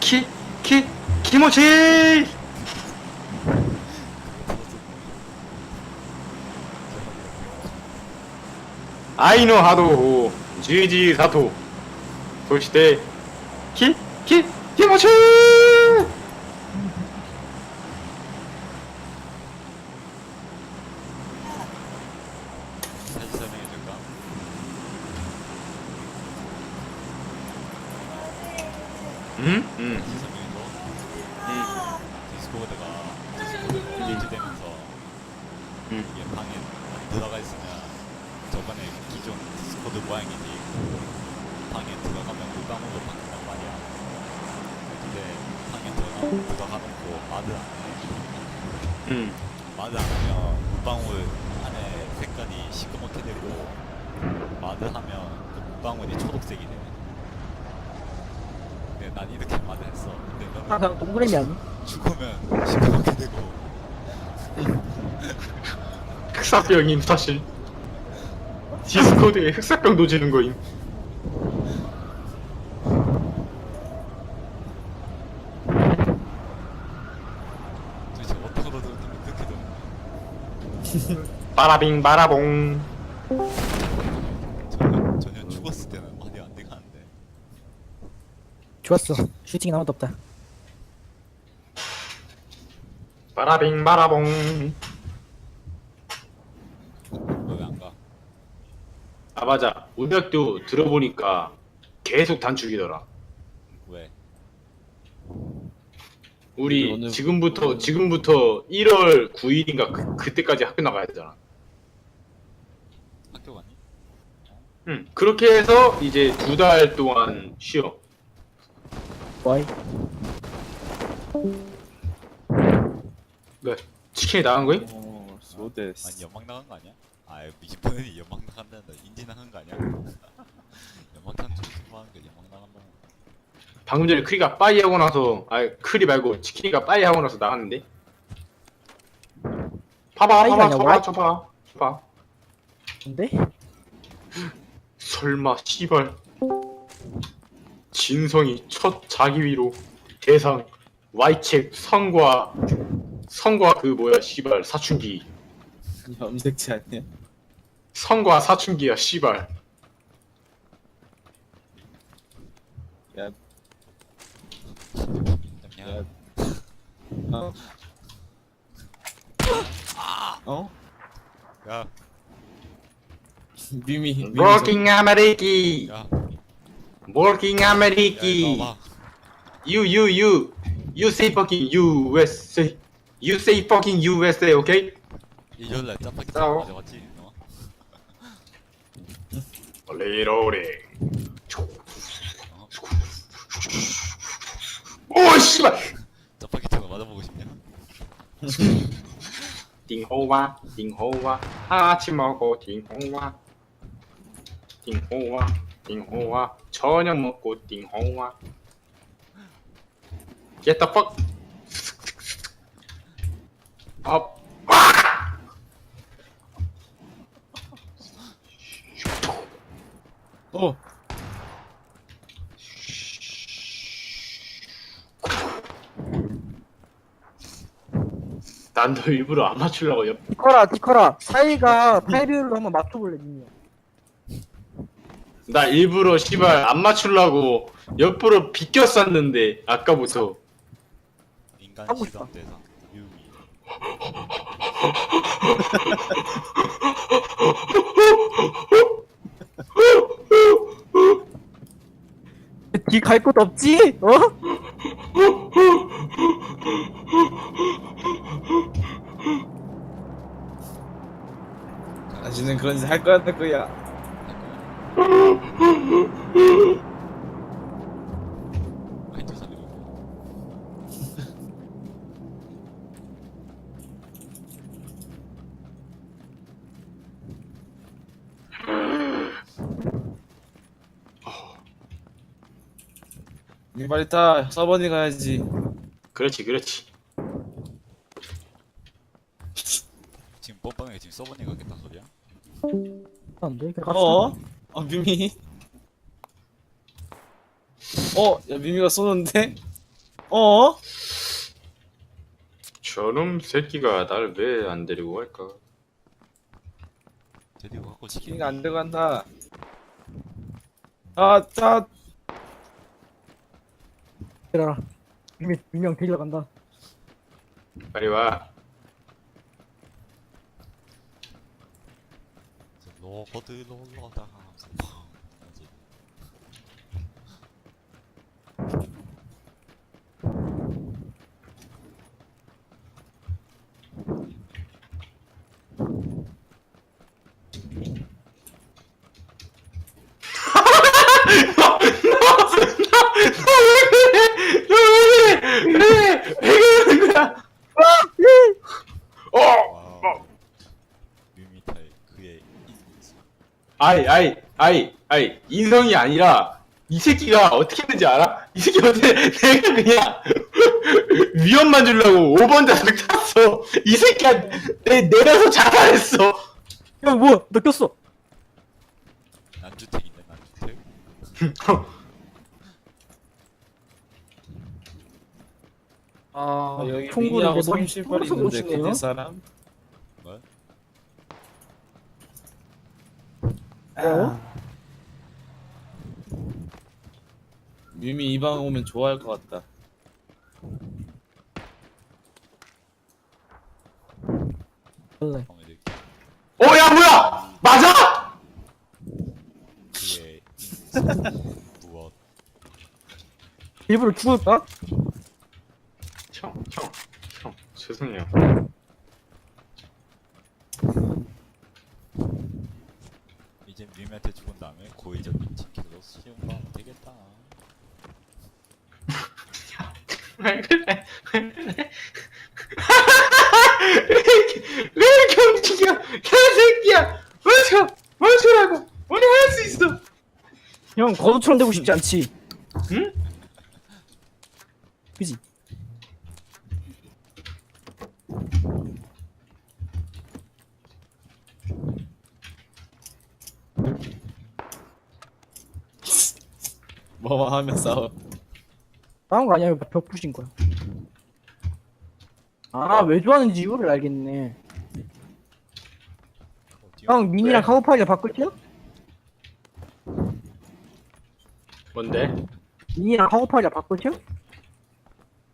키, 키, 키모치! 아이노 하도, 지지 사토. そして、き、き、気持ちいい 응? 응. 디스코드가 디스코드가 리즈되면서 응. 이게 방에 들어가 있으면 저번에 기존 디스코드 모양이 돼 있고 방에 들어가면 물방울로 바뀐단 말이야. 근데 방에 들어가 들어가 놓고 마드 안 해. 응. 마드 안 하면 물방울 안에 색깔이 시커멓게 되고 마드 하면 그 물방울이 초록색이 돼. 근데 난 이렇게 마드 했어. 근데 아 너는 그냥 동그라미 아니? 죽으면 시커멓게 되고 흑사병임, 사실. 디스코드에 흑사병 도지는 거임. 도대체 어떻게 얻었는지 그렇게 되는 빠라빙, 바라봉. 전혀, 전혀 죽었을 때는 말이 안 돼가는데 좋았어. 슈팅이 아무도 없다. 빠라빙, 바라봉. 너왜안 가? 아, 맞아. 우리 학교 들어보니까 계속 단축이더라. 왜? 우리 오늘- 지금부터, 지금부터 1월 9일인가 그, 그때까지 학교 나가야 되잖아. 학교 갔니? 응. 그렇게 해서 이제 두 달 동안 쉬어. 와이. 네. 치킨이 나간 거임? 어, 소데스. 아니 연막 나간 거 아니야? 아 미지펀이 연막 나간다는데 인지 나간 거 아니야? 연막탄 좀 하는 거 연막 나간다고 방금 전에 크리가 빠이 하고 나서 아 크리 말고 치킨이가 빠이 하고 나서 나갔는데 봐봐 빠이가 봐봐 아니라 봐봐 와이? 줘봐 줘봐 근데? 설마 씨발 진성이 첫 자기 위로 대상 와이책 성과 성과 그 뭐야 씨발 사춘기 염색체 아니야? 성과 사춘기야 씨발 야, 잠시만 어? 어? 야, 미미. 미미 working 아메리키 야, working 봐. You, you, you, you say fucking USA. You say fucking USA, okay? 일요일날 짜파게티 싸워. 가져갔지? 어? 레이로레. 오, 씨발! 짜파게티가 맞아보고 싶냐? 띵호와, 띵호와, 아침 먹고 띵호와. 띵호와, 띵호와, 저녁 먹고 띵호와. Get the fuck up. 어, 난너 일부러 안 맞추려고 옆, 디커라 디커라. 사이가 파이비율로 한번 맞춰볼래 니네. 나 일부러 씨발 안 맞추려고 옆으로 비꼈었는데 아까부터 인간 하고 시선 싶다. 대상 유미 뒤갈 곳 없지? 어? 아직은 그런 짓 할 거야, 할 거야. 아니 저 사람이 이 빨리 타. 서버니 가야지. 그렇지 그렇지 지금 뻔뻔하게 지금 서버니 가 겠다는 소리야? 안 돼. 그래 어? 어, 미미. 어, 야, 미미가 쏘는데? 어? 저놈 새끼가 날 왜 안 데리고 갈까? 데리고 갖고 지금 킹안 들어간다. 아, 짜. 얘들아 이미 분명 데리러 간다 빨리 와. 로버드 롤러다 하면서 펑 하지. 왜 그러는 거야? 어! 와우 뮤미타의 그의 인성 아이, 아이, 아이, 아이, 인성이 아니라, 이 새끼가 어떻게 했는지 알아? 이 새끼 어떻게, 내가 그냥, 위험만 주려고 5번 자석 탔어. 이 새끼가 내, 내려서 자살했어. 야 뭐야 너 꼈어 난주택인데 난주택 아 아, 여기 총구를 미니하고 내 머리 30발 뚫어서 있는데. 그때 사람? 뭐? 어? 뮤미 이 방 오면 좋아할 것 같다. 원래 방해들 어, 야, 뭐야! 맞아! 무엇 일부러 죽을까? 형, 형, 형, 죄송해요. 이제 뮤미한테 죽은 다음에 고의적 인칭키로 쉬운 거 하면 되겠다 왜 그래? 왜 그래? 왜 이렇게 움직여? 개새끼야! 멈춰! 멈추라고! 우리 할 수 있어! 형 거두처럼 되고 싶지 않지 뭐만 하면 싸워. 싸운 거 아니야 벽 부신 거야 아 왜 좋아하는지 이유를 알겠네 어디요? 형 왜? 카고파이를 바꿀게요? 뭔데? 미니랑 카고파이를 바꿀게요?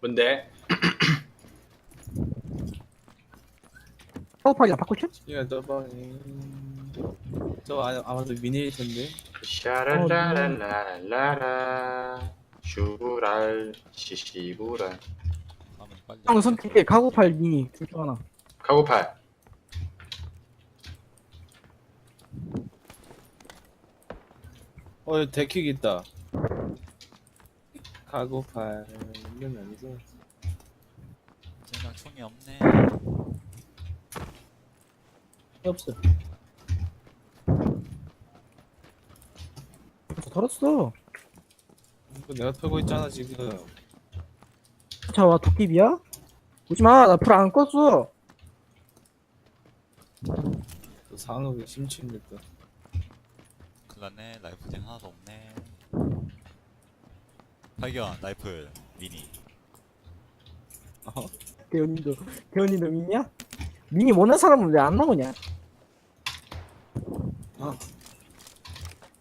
뭔데? 카고파이를 바꿀게요? 이거 저 방에 저 아, 아마도 미니일 텐데. 시시부랄. 하면 빨리 형 선택해 카고파이 미니. 둘 중 하나. 카고팔. 어, 여기 데킥 있다. 카고팔 이건 아니죠. 쟤는 총이 없네. 없어 털었어 이거 내가 펴고 있잖아 지금. 자 와 도깨비야? 오지 마 나 불 안 껐어 또 상업이 심취입니까? 큰일났네 라이프젠 하나도 없네 발견 라이플 미니 어? 대현님도 대현님도 미니야? 미니 원하는 사람은 왜 안 나오냐?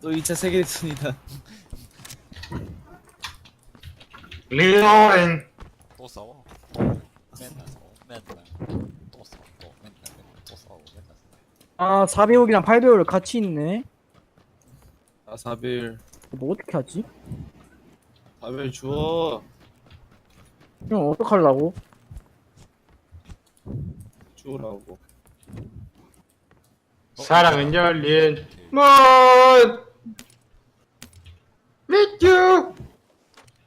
또 2차 세계대전이다. 리오렌 또 싸워 또 맨날 싸워 맨날 또 싸워 또 맨날 맨날 또 싸워 맨날 싸워 아 4배옥이랑 8배옥을 같이 있네 아, 4빌. 뭐 어떻게 하지? 4빌 주워. 형 어떡하려고? 주우라고. 사랑은 열린. 문 With you.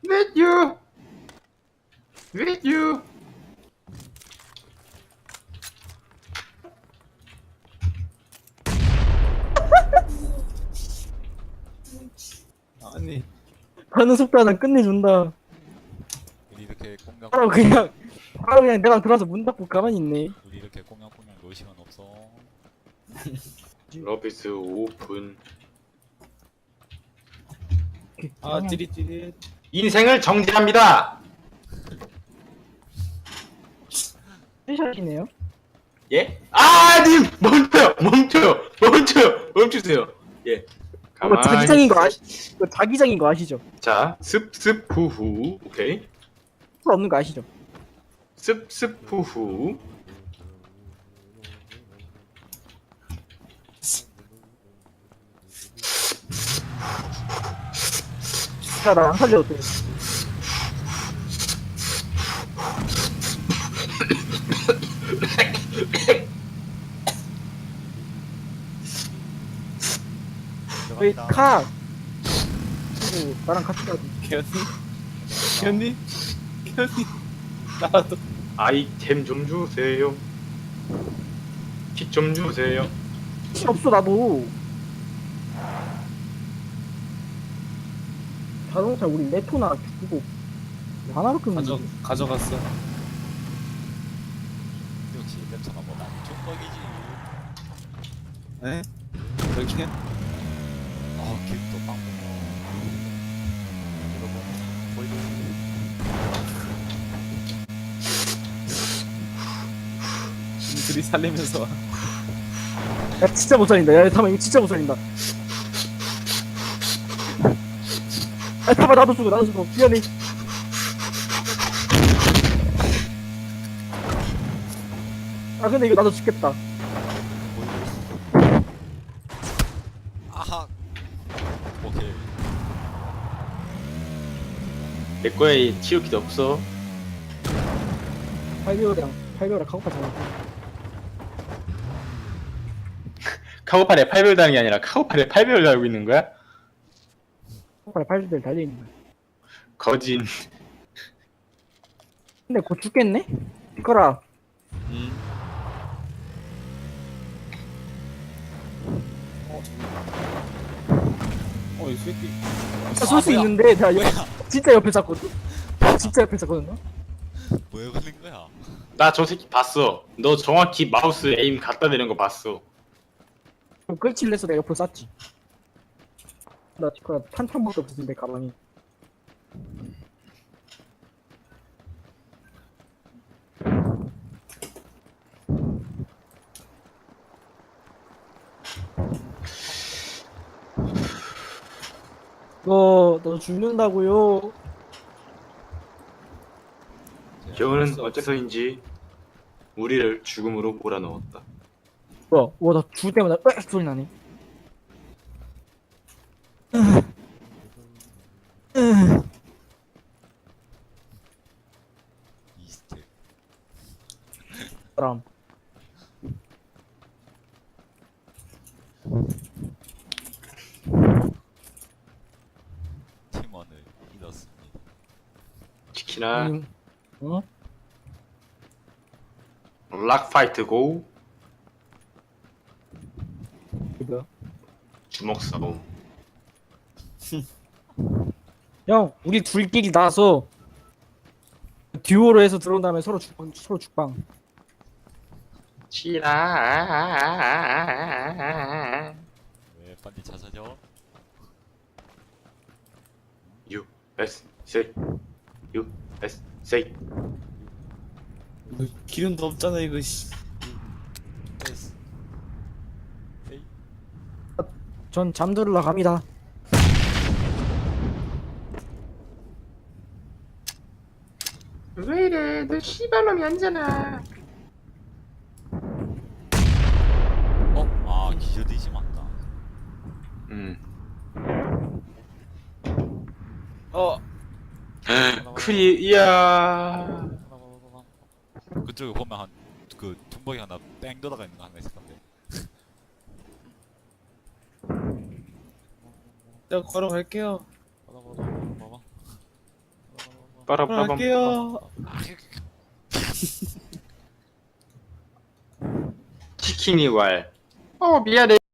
With you. With you. 아니, 가는 속도 하나 끝내준다. 우리 이렇게 꽁냥 바로 그냥 바로 그냥 내가 들어와서 문 닫고 가만히 있네. 우리 이렇게 꽁냥꽁냥 놀 시간 없어. 러비스 오픈 이렇게 아 찌릿찌릿 인생을 정지합니다. 쓰셨네요. 예? 아, 님 멈춰요, 멈춰요, 멈춰요, 멈추세요. 예. 가만히. 자기장인 거 아시? 이거 자기장인 거 아시죠? 자, 습습 후후. 오케이. 풀 없는 거 아시죠? 습습 후후. 자, 나안 살려도 돼. 왜 들어갑니다. 카? 그리고 나랑 같이 가지. 개언니? 개언니? 개언니? 나도 아이템 좀 주세요. kit좀 주세요. 필요 없어 나도. 자동차 우리 레토나 주고 하나로 끄면 가져. 가져갔어 역시 랩터나 뭐나 족박이지. 에? 그렇게? 아, 길도 빵 먹어. 여러분, 보이고 둘이 살리면서 와. 야 진짜 못 살린다. 야 타마 이거 진짜 못 살린다. 야 타마 나도 죽어 나도 죽어 미안해. 아 근데 이거 나도 죽겠다. 아하. 오케이. 내 거에 치우기도 없어. 8개월이랑 8개월이랑 카고파 잡아. 카고팔에 8배율 다는 게 아니라 카고팔에 8배율 달고 있는 거야? 카고파에 8개월 달려 있는 거야. 거진. 근데 곧 죽겠네? 이거라. 응. 어, 이 새끼. 진짜 쏠 수? 있는데 뭐야? 옆- 진짜 옆에 잡거든. 진짜 옆에 잡거든요. 뭐에 걸린 거야? 나 저 새끼 봤어. 너 정확히 마우스 에임 갖다 대는 거 봤어. 그럼 해서 내가 옆으로 쐈지. 나 지금 탄탄밖에 없었는데 가방이. 너, 너 죽는다고요? 겨우는 어째서인지 우리를 죽음으로 몰아넣었다. 뭐야, 와, 나 죽을 때마다 으악 소리 나네. 이스트. 사람. 팀원을 잃었습니다. 음, 어? 락 파이트 고 뭐야? 주먹 싸움. 형, 우리 둘끼리 나와서 듀오로 해서 들어온 다음에 서로 죽방, 서로 죽방. 치라. 왜 빨리 찾아줘? U S C U S C 이거 기름도 없잖아, 이거, 씨. S. 에이. 전 잠들러 갑니다. 왜 이래? 너 씨발놈이 아니잖아. 어? 아, 기저디지 맞다. 음. 어, 크리 이야. 그쪽에 보면 한그 tum벅이 하나 뺑 돌아가 있는 거 하나 있을 건데. 내가 걸어갈게요. 빠라빠밤. 걸어갈게요. 치킨이 왈. 어 미안해.